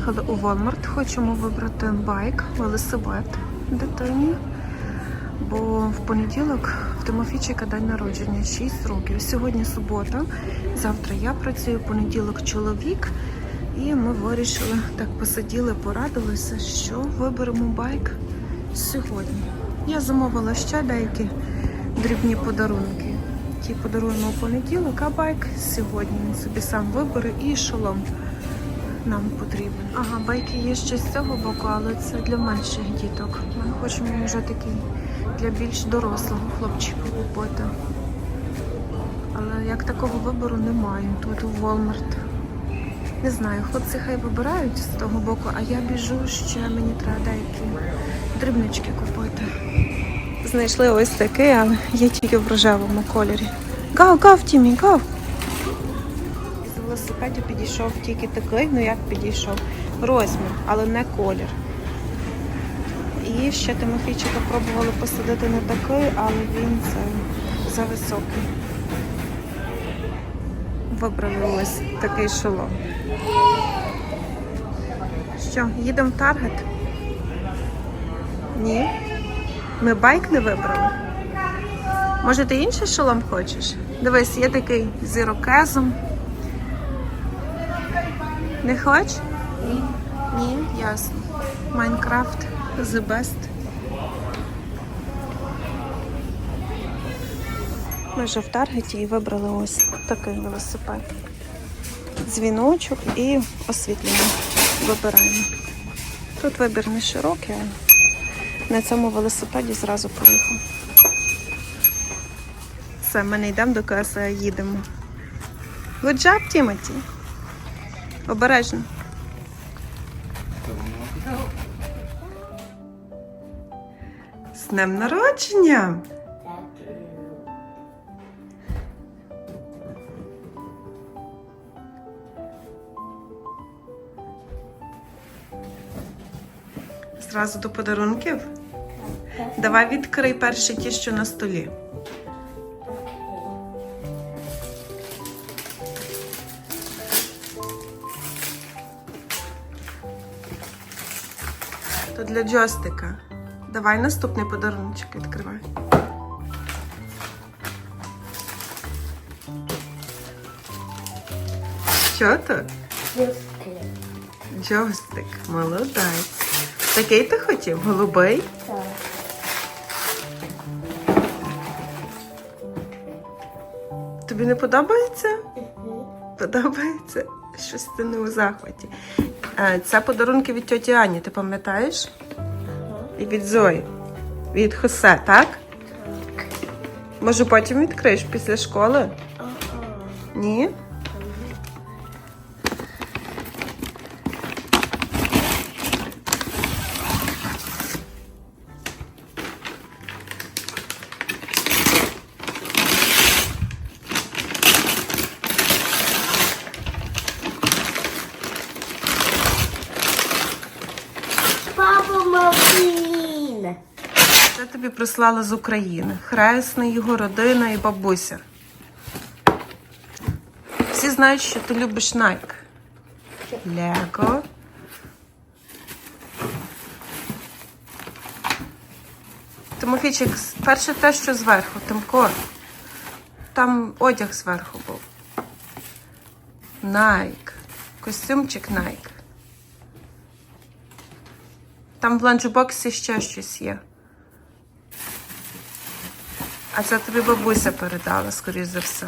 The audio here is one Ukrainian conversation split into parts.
Приїхали у Walmart, хочемо вибрати байк, велосипед дитині. Бо в понеділок в Тимофійчика день народження 6 років. Сьогодні субота, завтра я працюю, понеділок чоловік. І ми вирішили, так посиділи, порадилися, що виберемо байк сьогодні. Я замовила ще деякі дрібні подарунки. Ті подаруємо у понеділок, а байк сьогодні він собі сам вибере і шолом нам потрібен. Ага, байки є ще з цього боку, але це для менших діток. Ми хочемо вже такий для більш дорослого хлопчика купити. Але як такого вибору немає тут у Walmart. Не знаю, хлопці хай вибирають з того боку, а я біжу ще мені треба деякі дрібнички купити. Знайшли ось такий, але є тільки в рожевому кольорі. Гав, гав, Тімі, гав! З велосипедів підійшов тільки такий, ну як підійшов. Розмір, але не колір. І ще Тимофійчика пробували посадити на такий, але він це зависокий. Вибрали ось такий шолом. Що, їдемо в Таргет? Ні. Ми байк не вибрали. Може, ти інший шолом хочеш? Дивись, є такий з ірокезом. Не хочеш? Ні. Ні, ясно. Майнкрафт the best. Ми вже в Таргеті і вибрали ось такий велосипед. Дзвіночок і освітлення вибираємо. Тут вибір не широкий, а на цьому велосипеді зразу поїхав. Все, ми не йдемо до КСА, їдемо. Good job, Тімоті. Обережно. З днем народження! Зразу до подарунків. Давай відкрий перші ті, що на столі. Для джойстика. Давай наступний подаруночок відкривай. Що тут? Джойстик. Молодець. Такий ти хотів? Голубий? Тобі не подобається? Подобається? Щось ти не у захваті. Е, Це подарунки від тьоті Ані, ти пам'ятаєш? І від Зої. Від Хосе, так? Може потім відкриєш після школи? Ні? Прислали з України. Хресний, його родина і бабуся. Всі знають, що ти любиш Nike. Лего. Тимофійчик, перше те, що зверху, Тимко. Там одяг зверху був. Nike. Костюмчик Nike. Там в ланчбоксі ще щось є. А це тобі бабуся передала, скоріш за все.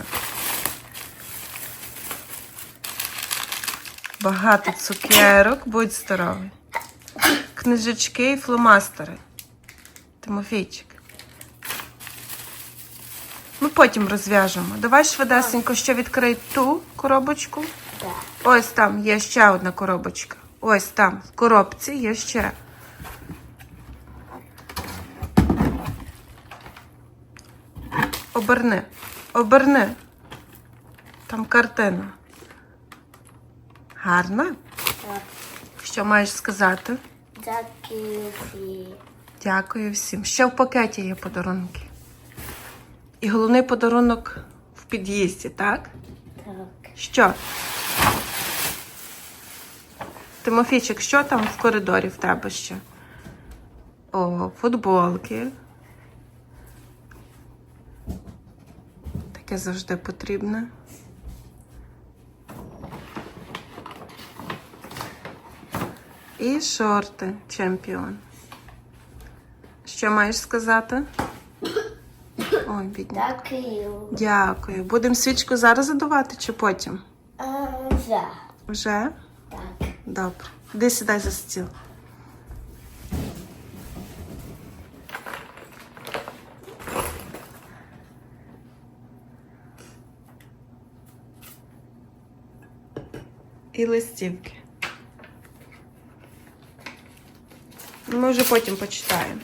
Багато цукерок, будь здоровий. Книжечки і фломастери. Тимофійчик. Ми потім розв'яжемо. Давай швидесенько ще відкрий ту коробочку. Ось там є ще одна коробочка. Ось там, в коробці є ще. Оберни. Оберни. Там картина. Гарно? Що маєш сказати? Дякую всі. Дякую всім. Ще в пакеті є подарунки. І головний подарунок в під'їзді, так? Так. Що? Тимофійчик, що там в коридорі в тебе ще? О, футболки. Таке завжди потрібне. І шорти чемпіон. Що маєш сказати? Ой, бідня. Дякую. Дякую. Будемо свічку зараз задувати чи потім? А, за. Вже? Так. Добре. Іди сідай за стіл. І листівки. Ми вже потім почитаємо.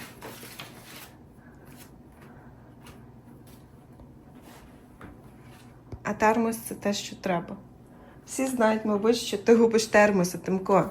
А термос це те, що треба. Всі знають, мабуть, що ти губиш термоси, Тимко.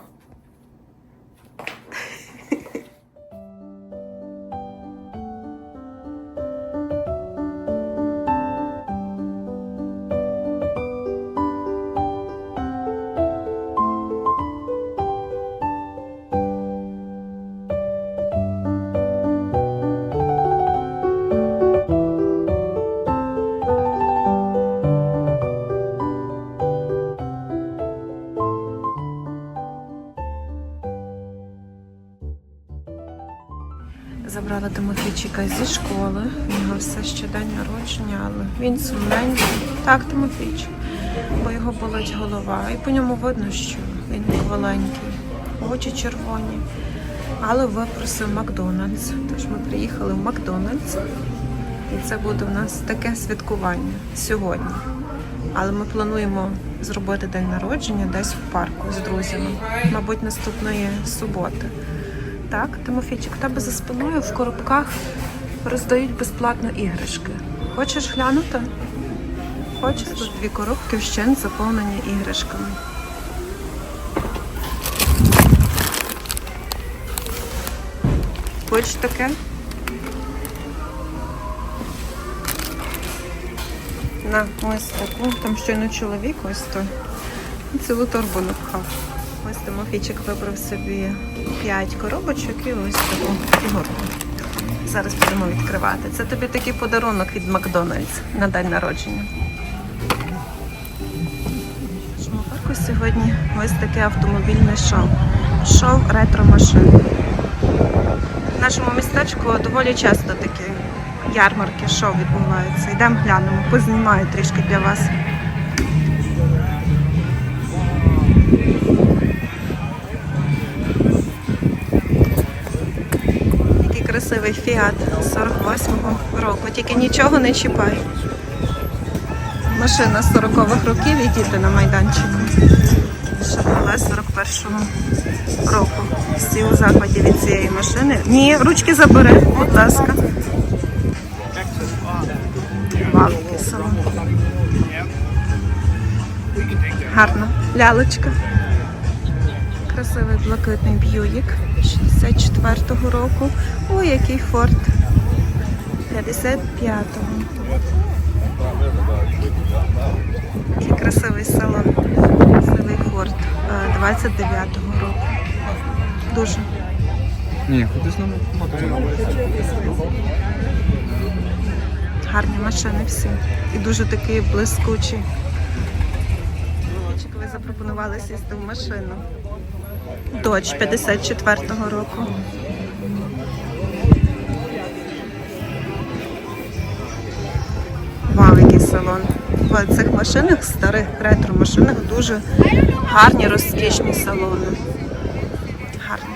Забрала Тимофійчика зі школи. У нього все ще день народження, але він сумненький. Так, Тимофійчик. Бо його болить голова. І по ньому видно, що він кваленький, очі червоні. Але випросив Макдональдс. Тож ми приїхали в Макдональдс. І це буде у нас таке святкування сьогодні. Але ми плануємо зробити день народження десь в парку з друзями, мабуть, наступної суботи. Так, Тимофійчик, в тебе за спиною в коробках роздають безплатно іграшки. Хочеш глянути? Хочеш? Тут дві коробки вщент заповнені іграшками. Хочеш таке? На, ось таку. Там щойно чоловік ось то. Цілу торбу напхав. Ось Тимофійчик вибрав собі 5 коробочок і ось таку фігурку. Зараз будемо відкривати. Це тобі такий подарунок від Макдональдс на день народження. В нашому парку сьогодні ось таке автомобільне шоу. Шоу ретро-машин. В нашому містечку доволі часто такі ярмарки, шоу відбуваються. Йдемо глянемо, познімаю трішки для вас. Красивий фіат 48-го року, тільки нічого не чіпай. Машина 40-х років і діти на майданчику. Шевроле 41-го року. Всі у захваті від цієї машини. Ні, ручки забери, будь ласка. Вау, який салон. Гарно. Лялочка. Красивий блакитний б'юїк 64-го року. Ой, який форт. 55-го. Який красивий салон. Красивий форт е, 29-го року. Дуже. Ні, ходи з нами. Гарні машини всі. І дуже такі блискучі. Запропонували сісти в машину. Додж 54-го року. Вау, який салон. В цих машинах, старих ретро-машинах, дуже гарні, розкішні салони. Гарні.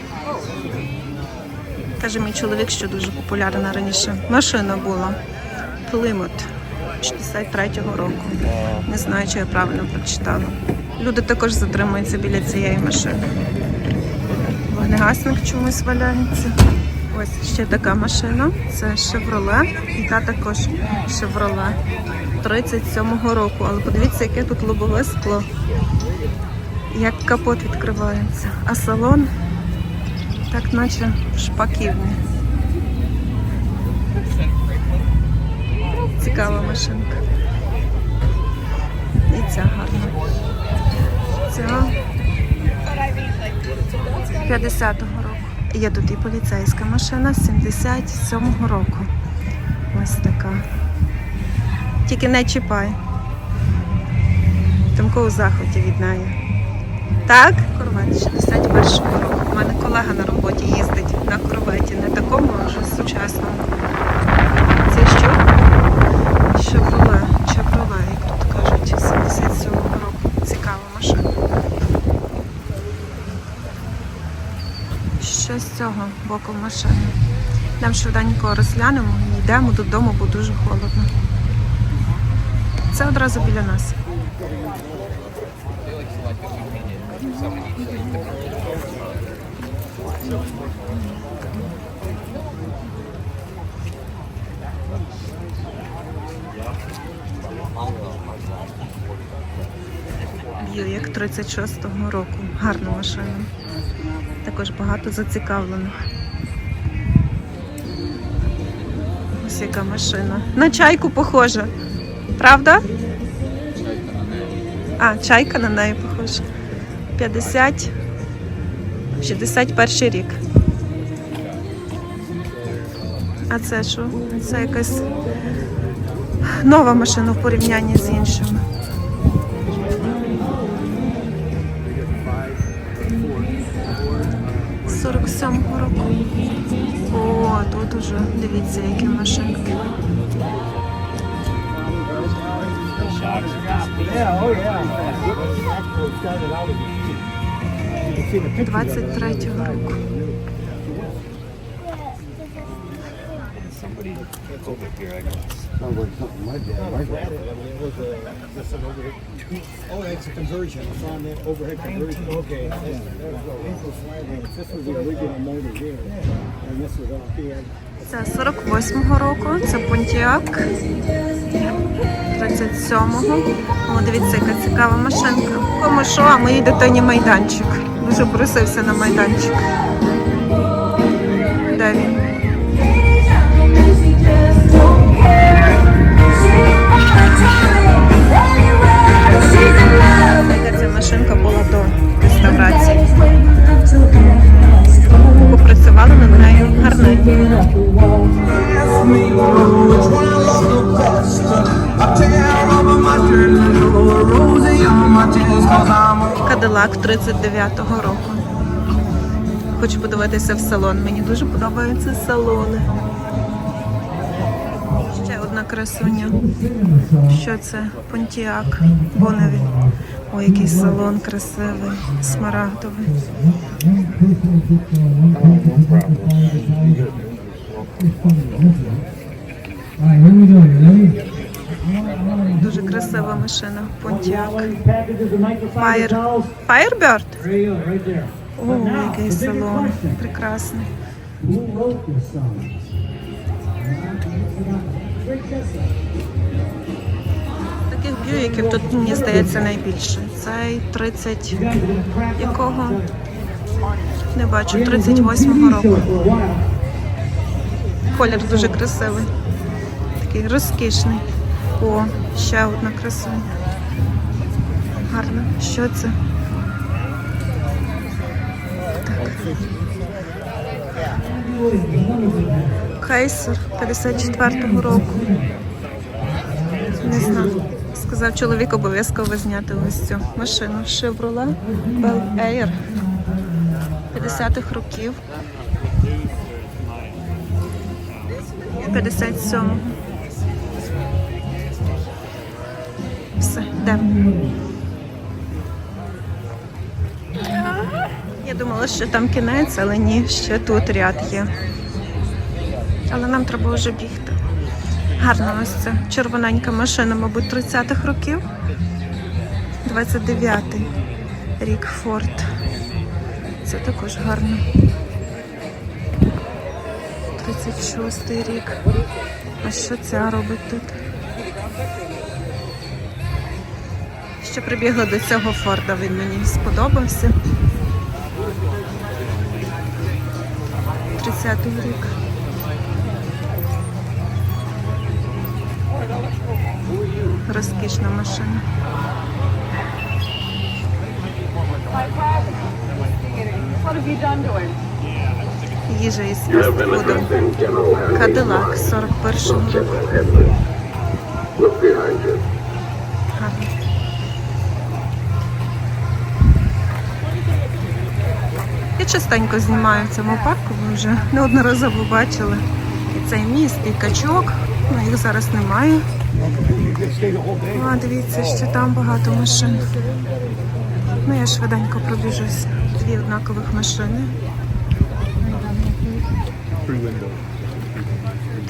Каже мій чоловік, що дуже популярна раніше. Машина була. Плимут 63-го року. Не знаю, чи я правильно прочитала. Люди також затримуються біля цієї машини. Вогнегасник чомусь валяється. Ось ще така машина. Це Шевроле. І та також Шевроле 37-го року. Але подивіться, яке тут лобове скло. Як капот відкривається. А салон так наче шпаківний. Цікава машинка. І ця гарна. Ця 50-го року. Є тут і поліцейська машина 77-го року. Ось така. Тільки не чіпай. Тимко у захваті від неї. Так? Корвет 61-го року. У мене колега на роботі їздить на корветі, не такому а вже сучасному. Це що? Chevrolet, Chevrolet, як тут кажуть, 77-го року. Цікава машина. Що з цього боку машини? Нам швиденько розглянемо і йдемо додому, бо дуже холодно. Це одразу біля нас. Б'юєк 36-го року. Гарна машина. Також багато зацікавлених. Ось яка машина. На чайку похожа. Правда? А, чайка на неї похожа. 50. 61 рік. А це що? Це якась нова машина в порівнянні з іншими. 47-го року. О, тут уже дивіться, які машинки. Oh out as a You can see the picture of it. 23-го року. Sounds like something my dad, my dad. It was a, just an overhead. Oh, it's a conversion, it's on the overhead conversion. Okay. This was the original motor here, and this was off here. Це 48-го року, це Pontiac. 37-го. О, дивіться, яка цікава машинка. Кому що, а моїй дитині майданчик. Дуже просився на майданчик. Де він? Ця машинка була до реставрації. Попрацювали над нею гарненько. Кадилак 39-го року. Хочу подивитися в салон. Мені дуже подобаються салони. Одна красуня. Що це? Понтіак. Боневі. Ой, який салон красивий, смарагдовий. Дуже красива машина. Понтіак. Fire. Firebird? О, який салон. Прекрасний. Таких бюєків тут, мені здається, найбільше. Цей 30 якого? Не бачу, 38-го року. Колір дуже красивий. Такий розкішний. О, ще одна красуня. Гарно. Що це? Так. Кейсер 54-го року. Не знаю. Сказав чоловік обов'язково зняти ось цю машину. Chevrolet Bel Air 50-х років. 57-го. Все, йдемо. Я думала, що там кінець, але ні, ще тут ряд є. Але нам треба вже бігти. Гарна ось ця червоненька машина, мабуть, 30-х років. 29-й рік Форд. Це також гарно. 36-й рік. А що ця робить тут? Ще прибігла до цього Форда, він мені сподобався. 30-й рік. Розкішна машина. Їжа із фастфудом. Кадилак 41-го року. Я частенько знімаю в цьому парку, ви вже неодноразово бачили. І цей міст, і качок, ну їх зараз немає. А, дивіться, що там багато машин. Ну, я швиденько пробіжусь. Дві однакових машини.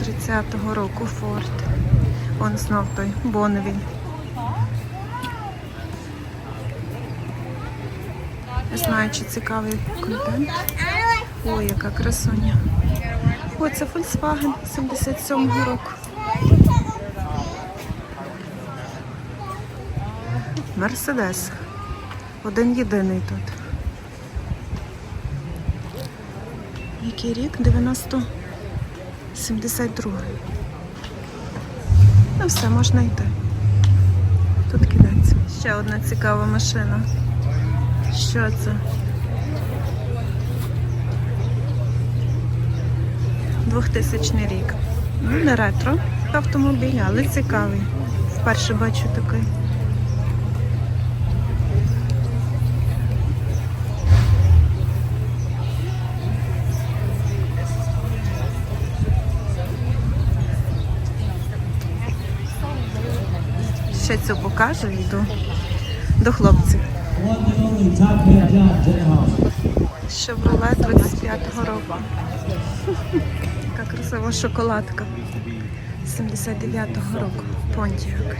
30-го року Форд. Вон знов той Бонневіль. Не знаю, чи цікавий контент. Ой, яка красуня. О, це Volkswagen 77-го року. Мерседес. Один єдиний тут. Який рік? 90. 72. Ну все, можна йти. Тут кінець. Ще одна цікава машина. Що це? Двохтисячний рік. Ну, не ретро автомобіль, але цікавий. Вперше бачу такий. Ще цю покажу йду до хлопців. Шевроле 25-го року. Яка красива шоколадка. 79-го року. Понтіак.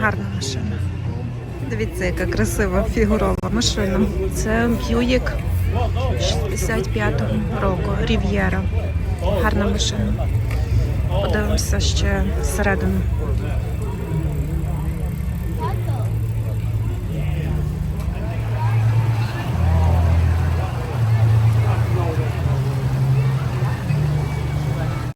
Гарна машина. Дивіться, яка красива фігурова машина. Це Б'юїк 65-го року. Рів'єра. Гарна машина. Подивимося ще всередину.